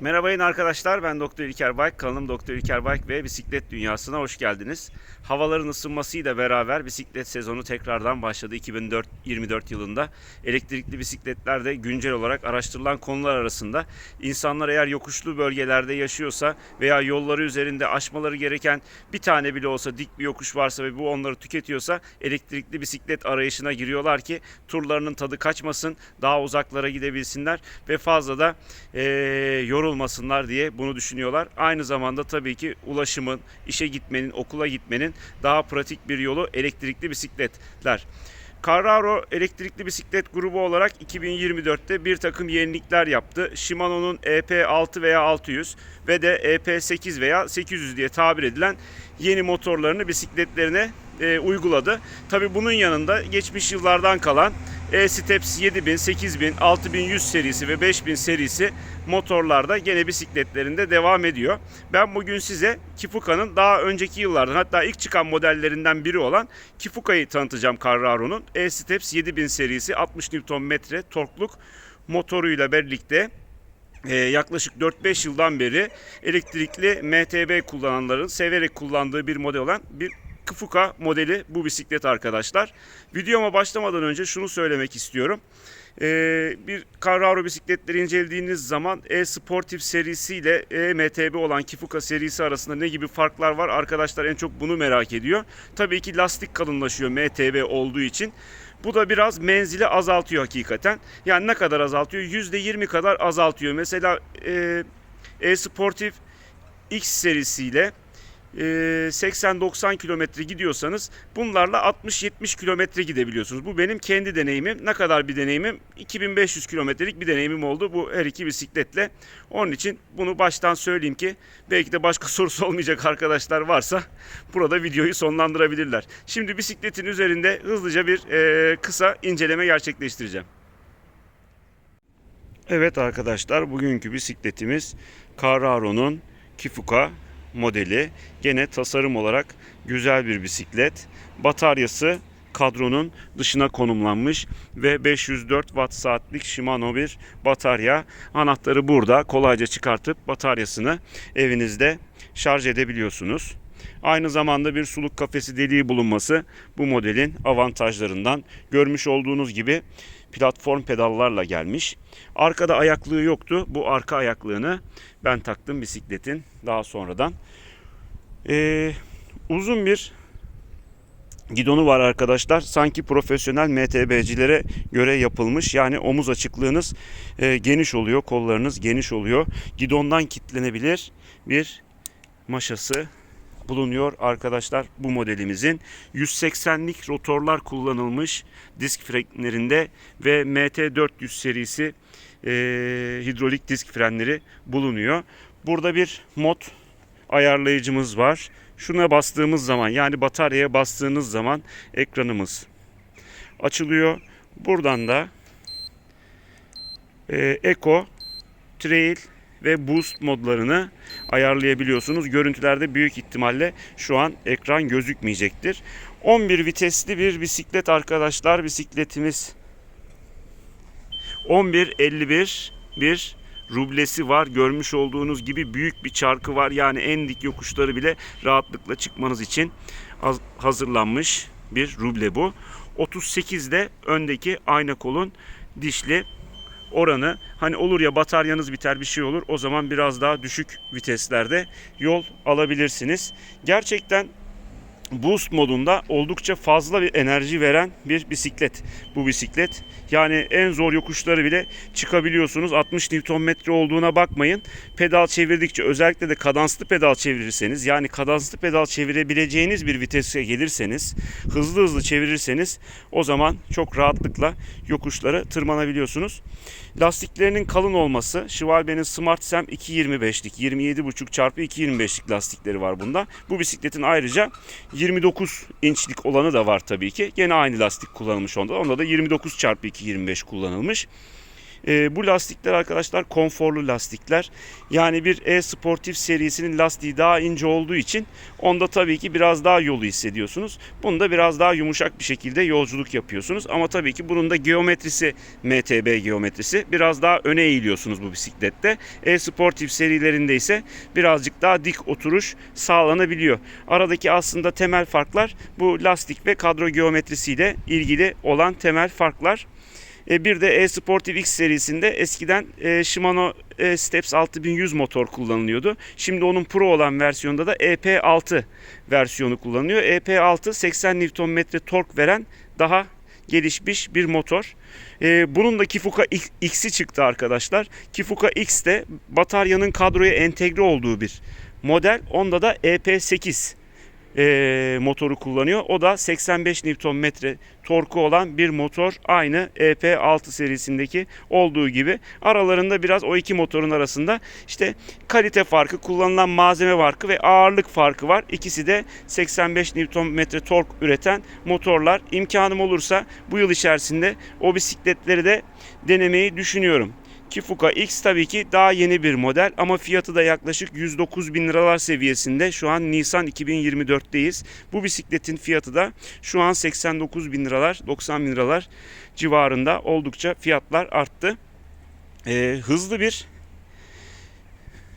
Merhaba yine arkadaşlar ben Doktor İlker Bayk kanalım Doktor İlker Bayk ve bisiklet dünyasına hoş geldiniz. Havaların ısınmasıyla beraber bisiklet sezonu tekrardan başladı 2024 yılında. Elektrikli bisikletler de güncel olarak araştırılan konular arasında. İnsanlar eğer yokuşlu bölgelerde yaşıyorsa veya yolları üzerinde aşmaları gereken bir tane bile olsa dik bir yokuş varsa ve bu onları tüketiyorsa elektrikli bisiklet arayışına giriyorlar ki turlarının tadı kaçmasın, daha uzaklara gidebilsinler ve fazla da eee yorulmasınlar diye bunu düşünüyorlar. Aynı zamanda tabii ki ulaşımın, işe gitmenin, okula gitmenin daha pratik bir yolu elektrikli bisikletler. Carraro elektrikli bisiklet grubu olarak 2024'te bir takım yenilikler yaptı. Shimano'nun EP6 veya 600 ve de EP8 veya 800 diye tabir edilen yeni motorlarını bisikletlerine e, uyguladı. Tabi bunun yanında geçmiş yıllardan kalan e-Steps 7000, 8000, 6100 serisi ve 5000 serisi motorlarda gene bisikletlerinde devam ediyor. Ben bugün size Kifuka'nın daha önceki yıllardan hatta ilk çıkan modellerinden biri olan Kifuka'yı tanıtacağım Carraro'nun. E-Steps 7000 serisi 60 Nm torkluk motoruyla birlikte ee, yaklaşık 4-5 yıldan beri elektrikli MTB kullananların severek kullandığı bir model olan bir Kifuka modeli bu bisiklet arkadaşlar. Videoma başlamadan önce şunu söylemek istiyorum. Ee, bir Carraro bisikletleri incelediğiniz zaman E-Sportif serisiyle E-MTB olan Kifuka serisi arasında ne gibi farklar var? Arkadaşlar en çok bunu merak ediyor. Tabii ki lastik kalınlaşıyor MTB olduğu için. Bu da biraz menzili azaltıyor hakikaten. Yani ne kadar azaltıyor? %20 kadar azaltıyor. Mesela e, E-Sportif X serisiyle 80-90 kilometre gidiyorsanız bunlarla 60-70 kilometre gidebiliyorsunuz. Bu benim kendi deneyimim. Ne kadar bir deneyimim? 2500 kilometrelik bir deneyimim oldu bu her iki bisikletle. Onun için bunu baştan söyleyeyim ki belki de başka sorusu olmayacak arkadaşlar varsa burada videoyu sonlandırabilirler. Şimdi bisikletin üzerinde hızlıca bir e, kısa inceleme gerçekleştireceğim. Evet arkadaşlar bugünkü bisikletimiz Carraro'nun Kifuka modeli. Gene tasarım olarak güzel bir bisiklet. Bataryası kadronun dışına konumlanmış ve 504 watt saatlik Shimano bir batarya. Anahtarı burada kolayca çıkartıp bataryasını evinizde şarj edebiliyorsunuz. Aynı zamanda bir suluk kafesi deliği bulunması bu modelin avantajlarından. Görmüş olduğunuz gibi platform pedallarla gelmiş. Arkada ayaklığı yoktu. Bu arka ayaklığını ben taktım bisikletin daha sonradan. Ee, uzun bir gidonu var arkadaşlar. Sanki profesyonel MTB'cilere göre yapılmış. Yani omuz açıklığınız e, geniş oluyor, kollarınız geniş oluyor. Gidondan kitlenebilir bir maşası bulunuyor arkadaşlar bu modelimizin. 180'lik rotorlar kullanılmış disk frenlerinde ve MT400 serisi e, hidrolik disk frenleri bulunuyor. Burada bir mod ayarlayıcımız var. Şuna bastığımız zaman yani bataryaya bastığınız zaman ekranımız açılıyor. Buradan da e, Eco, Trail ve Boost modlarını ayarlayabiliyorsunuz. Görüntülerde büyük ihtimalle şu an ekran gözükmeyecektir. 11 vitesli bir bisiklet arkadaşlar. Bisikletimiz 11.51 bir rublesi var. Görmüş olduğunuz gibi büyük bir çarkı var. Yani en dik yokuşları bile rahatlıkla çıkmanız için hazırlanmış bir ruble bu. 38 de öndeki ayna kolun dişli oranı hani olur ya bataryanız biter bir şey olur o zaman biraz daha düşük viteslerde yol alabilirsiniz. Gerçekten boost modunda oldukça fazla bir enerji veren bir bisiklet bu bisiklet. Yani en zor yokuşları bile çıkabiliyorsunuz. 60 Nm olduğuna bakmayın. Pedal çevirdikçe özellikle de kadanslı pedal çevirirseniz yani kadanslı pedal çevirebileceğiniz bir vitese gelirseniz hızlı hızlı çevirirseniz o zaman çok rahatlıkla yokuşları tırmanabiliyorsunuz. Lastiklerinin kalın olması Schwalbe'nin Smart Sam 2.25'lik 27.5 çarpı 2.25'lik lastikleri var bunda. Bu bisikletin ayrıca 29 inçlik olanı da var tabii ki. Gene aynı lastik kullanılmış onda. Onda da 29 çarpı 2.25 kullanılmış. E, bu lastikler arkadaşlar konforlu lastikler. Yani bir e-sportif serisinin lastiği daha ince olduğu için onda tabii ki biraz daha yolu hissediyorsunuz. Bunda biraz daha yumuşak bir şekilde yolculuk yapıyorsunuz. Ama tabii ki bunun da geometrisi MTB geometrisi. Biraz daha öne eğiliyorsunuz bu bisiklette. E-sportif serilerinde ise birazcık daha dik oturuş sağlanabiliyor. Aradaki aslında temel farklar bu lastik ve kadro geometrisiyle ilgili olan temel farklar. E, bir de E-Sportive X serisinde eskiden e, Shimano e, Steps 6100 motor kullanılıyordu. Şimdi onun Pro olan versiyonda da EP6 versiyonu kullanılıyor. EP6 80 Nm tork veren daha gelişmiş bir motor. Bunun da Kifuka X'i çıktı arkadaşlar. Kifuka X de bataryanın kadroya entegre olduğu bir model. Onda da EP8 e, motoru kullanıyor. O da 85 Nm torku olan bir motor. Aynı EP6 serisindeki olduğu gibi. Aralarında biraz o iki motorun arasında işte kalite farkı, kullanılan malzeme farkı ve ağırlık farkı var. İkisi de 85 Nm tork üreten motorlar. İmkanım olursa bu yıl içerisinde o bisikletleri de denemeyi düşünüyorum. Kifuka X tabii ki daha yeni bir model ama fiyatı da yaklaşık 109 bin liralar seviyesinde. Şu an Nisan 2024'teyiz. Bu bisikletin fiyatı da şu an 89 bin liralar, 90 bin liralar civarında oldukça fiyatlar arttı. Ee, hızlı bir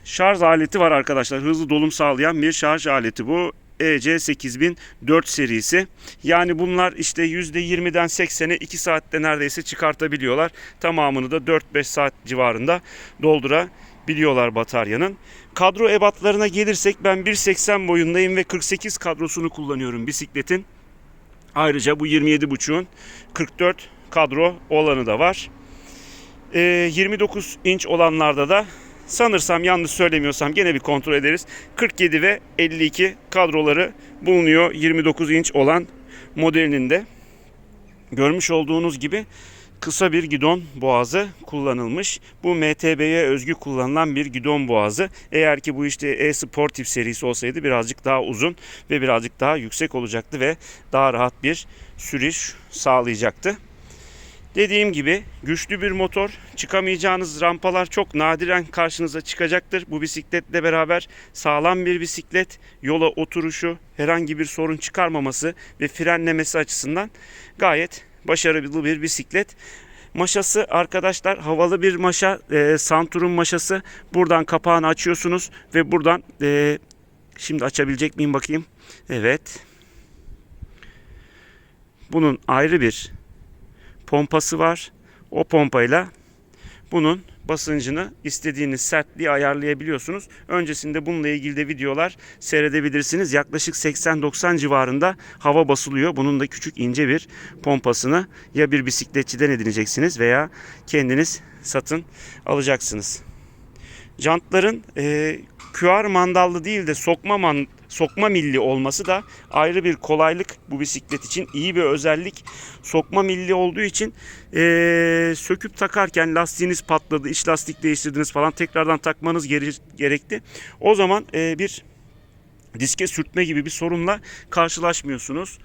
şarj aleti var arkadaşlar. Hızlı dolum sağlayan bir şarj aleti bu. E EC8004 serisi. Yani bunlar işte %20'den 80'e 2 saatte neredeyse çıkartabiliyorlar. Tamamını da 4-5 saat civarında doldurabiliyorlar bataryanın. Kadro ebatlarına gelirsek ben 1.80 boyundayım ve 48 kadrosunu kullanıyorum bisikletin. Ayrıca bu 27.5'un 44 kadro olanı da var. Ee, 29 inç olanlarda da sanırsam yanlış söylemiyorsam gene bir kontrol ederiz. 47 ve 52 kadroları bulunuyor 29 inç olan modelinin de. Görmüş olduğunuz gibi kısa bir gidon boğazı kullanılmış. Bu MTB'ye özgü kullanılan bir gidon boğazı. Eğer ki bu işte e-sportif serisi olsaydı birazcık daha uzun ve birazcık daha yüksek olacaktı ve daha rahat bir sürüş sağlayacaktı. Dediğim gibi güçlü bir motor. Çıkamayacağınız rampalar çok nadiren karşınıza çıkacaktır. Bu bisikletle beraber sağlam bir bisiklet, yola oturuşu, herhangi bir sorun çıkarmaması ve frenlemesi açısından gayet başarılı bir bisiklet. Maşası arkadaşlar havalı bir maşa, e, Santur'un maşası. Buradan kapağını açıyorsunuz ve buradan e, şimdi açabilecek miyim bakayım. Evet. Bunun ayrı bir pompası var. O pompayla bunun basıncını istediğiniz sertliği ayarlayabiliyorsunuz. Öncesinde bununla ilgili de videolar seyredebilirsiniz. Yaklaşık 80-90 civarında hava basılıyor. Bunun da küçük ince bir pompasını ya bir bisikletçiden edineceksiniz veya kendiniz satın alacaksınız. Jantların e, QR mandallı değil de sokma man, sokma milli olması da ayrı bir kolaylık bu bisiklet için iyi bir özellik. Sokma milli olduğu için e, söküp takarken lastiğiniz patladı, iç lastik değiştirdiniz falan tekrardan takmanız gere- gerekti. O zaman e, bir diske sürtme gibi bir sorunla karşılaşmıyorsunuz.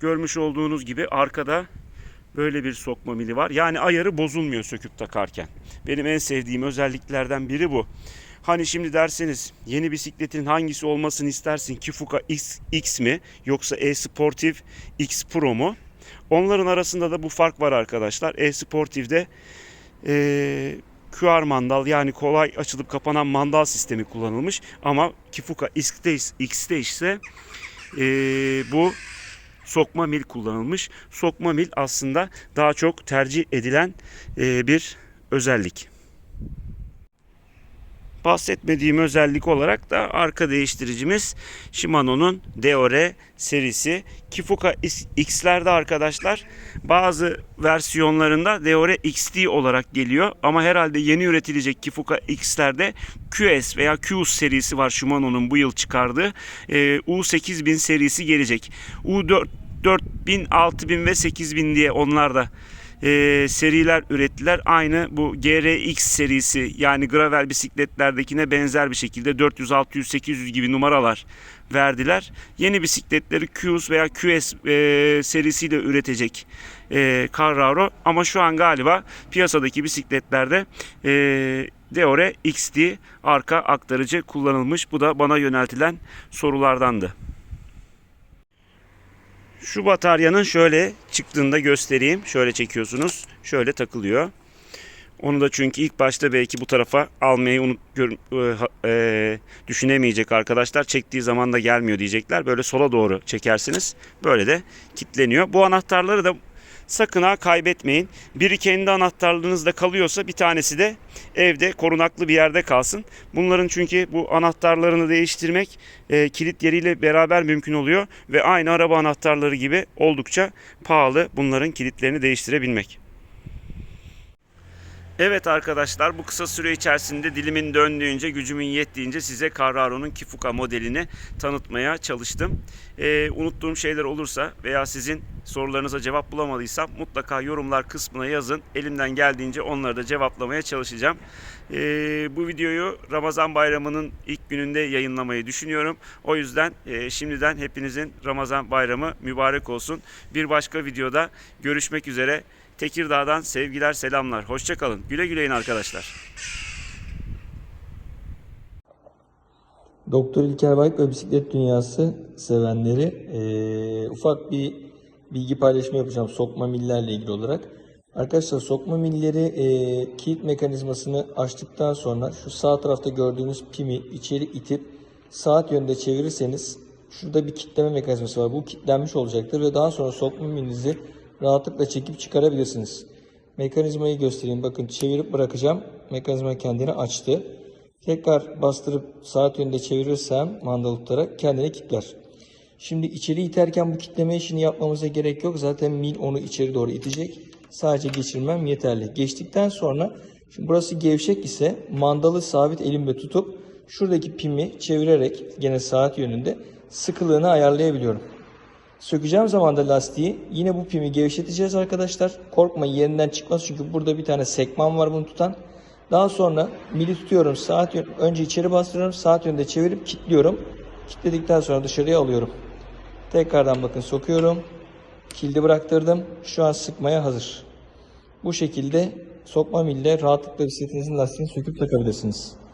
Görmüş olduğunuz gibi arkada böyle bir sokma mili var. Yani ayarı bozulmuyor söküp takarken. Benim en sevdiğim özelliklerden biri bu. Hani şimdi derseniz yeni bisikletin hangisi olmasını istersin? Kifuka X, X mi yoksa E-Sportive X Pro mu? Onların arasında da bu fark var arkadaşlar. E-Sportive'de eee QR mandal yani kolay açılıp kapanan mandal sistemi kullanılmış. Ama Kifuka X'te, X'te ise eee, bu sokma mil kullanılmış. Sokma mil aslında daha çok tercih edilen eee, bir özellik. Bahsetmediğim özellik olarak da arka değiştiricimiz Shimano'nun Deore serisi. Kifuka X'lerde arkadaşlar bazı versiyonlarında Deore XT olarak geliyor. Ama herhalde yeni üretilecek Kifuka X'lerde QS veya Qs serisi var Shimano'nun bu yıl çıkardığı. Ee, U8000 serisi gelecek. U4 4000, 6000 ve 8000 diye onlar da e, seriler ürettiler. Aynı bu GRX serisi yani gravel bisikletlerdekine benzer bir şekilde 400, 600, 800 gibi numaralar verdiler. Yeni bisikletleri QS veya QS e, serisiyle üretecek e, Carraro ama şu an galiba piyasadaki bisikletlerde e, Deore XD arka aktarıcı kullanılmış. Bu da bana yöneltilen sorulardandı. Şu bataryanın şöyle çıktığında göstereyim. Şöyle çekiyorsunuz. Şöyle takılıyor. Onu da çünkü ilk başta belki bu tarafa almayı unut, gör, e, e, düşünemeyecek arkadaşlar. Çektiği zaman da gelmiyor diyecekler. Böyle sola doğru çekersiniz. Böyle de kilitleniyor. Bu anahtarları da sakın ha kaybetmeyin. Biri kendi anahtarlığınızda kalıyorsa bir tanesi de evde korunaklı bir yerde kalsın. Bunların çünkü bu anahtarlarını değiştirmek e, kilit yeriyle beraber mümkün oluyor ve aynı araba anahtarları gibi oldukça pahalı bunların kilitlerini değiştirebilmek. Evet arkadaşlar bu kısa süre içerisinde dilimin döndüğünce, gücümün yettiğince size Carraro'nun Kifuka modelini tanıtmaya çalıştım. Ee, unuttuğum şeyler olursa veya sizin sorularınıza cevap bulamadıysam mutlaka yorumlar kısmına yazın. Elimden geldiğince onları da cevaplamaya çalışacağım. Ee, bu videoyu Ramazan bayramının ilk gününde yayınlamayı düşünüyorum. O yüzden e, şimdiden hepinizin Ramazan bayramı mübarek olsun. Bir başka videoda görüşmek üzere. Tekirdağ'dan sevgiler selamlar. Hoşçakalın. Güle güleyin arkadaşlar. Doktor İlker Bayık ve bisiklet dünyası sevenleri eee, ufak bir bilgi paylaşımı yapacağım sokma millerle ilgili olarak. Arkadaşlar sokma milleri eee, kilit mekanizmasını açtıktan sonra şu sağ tarafta gördüğünüz pimi içeri itip saat yönünde çevirirseniz şurada bir kitleme mekanizması var. Bu kilitlenmiş olacaktır ve daha sonra sokma milinizi rahatlıkla çekip çıkarabilirsiniz. Mekanizmayı göstereyim. Bakın çevirip bırakacağım. Mekanizma kendini açtı. Tekrar bastırıp saat yönünde çevirirsem mandalı tutarak kendini kilitler. Şimdi içeri iterken bu kitleme işini yapmamıza gerek yok. Zaten mil onu içeri doğru itecek. Sadece geçirmem yeterli. Geçtikten sonra şimdi burası gevşek ise mandalı sabit elimle tutup şuradaki pimi çevirerek gene saat yönünde sıkılığını ayarlayabiliyorum. Sökeceğim zaman da lastiği yine bu pimi gevşeteceğiz arkadaşlar. Korkmayın yerinden çıkmaz çünkü burada bir tane sekman var bunu tutan. Daha sonra mili tutuyorum. Saat yön- önce içeri bastırıyorum. Saat yönünde çevirip kilitliyorum. Kilitledikten sonra dışarıya alıyorum. Tekrardan bakın sokuyorum. Kilidi bıraktırdım. Şu an sıkmaya hazır. Bu şekilde sokma mille rahatlıkla bisikletinizin lastiğini söküp takabilirsiniz.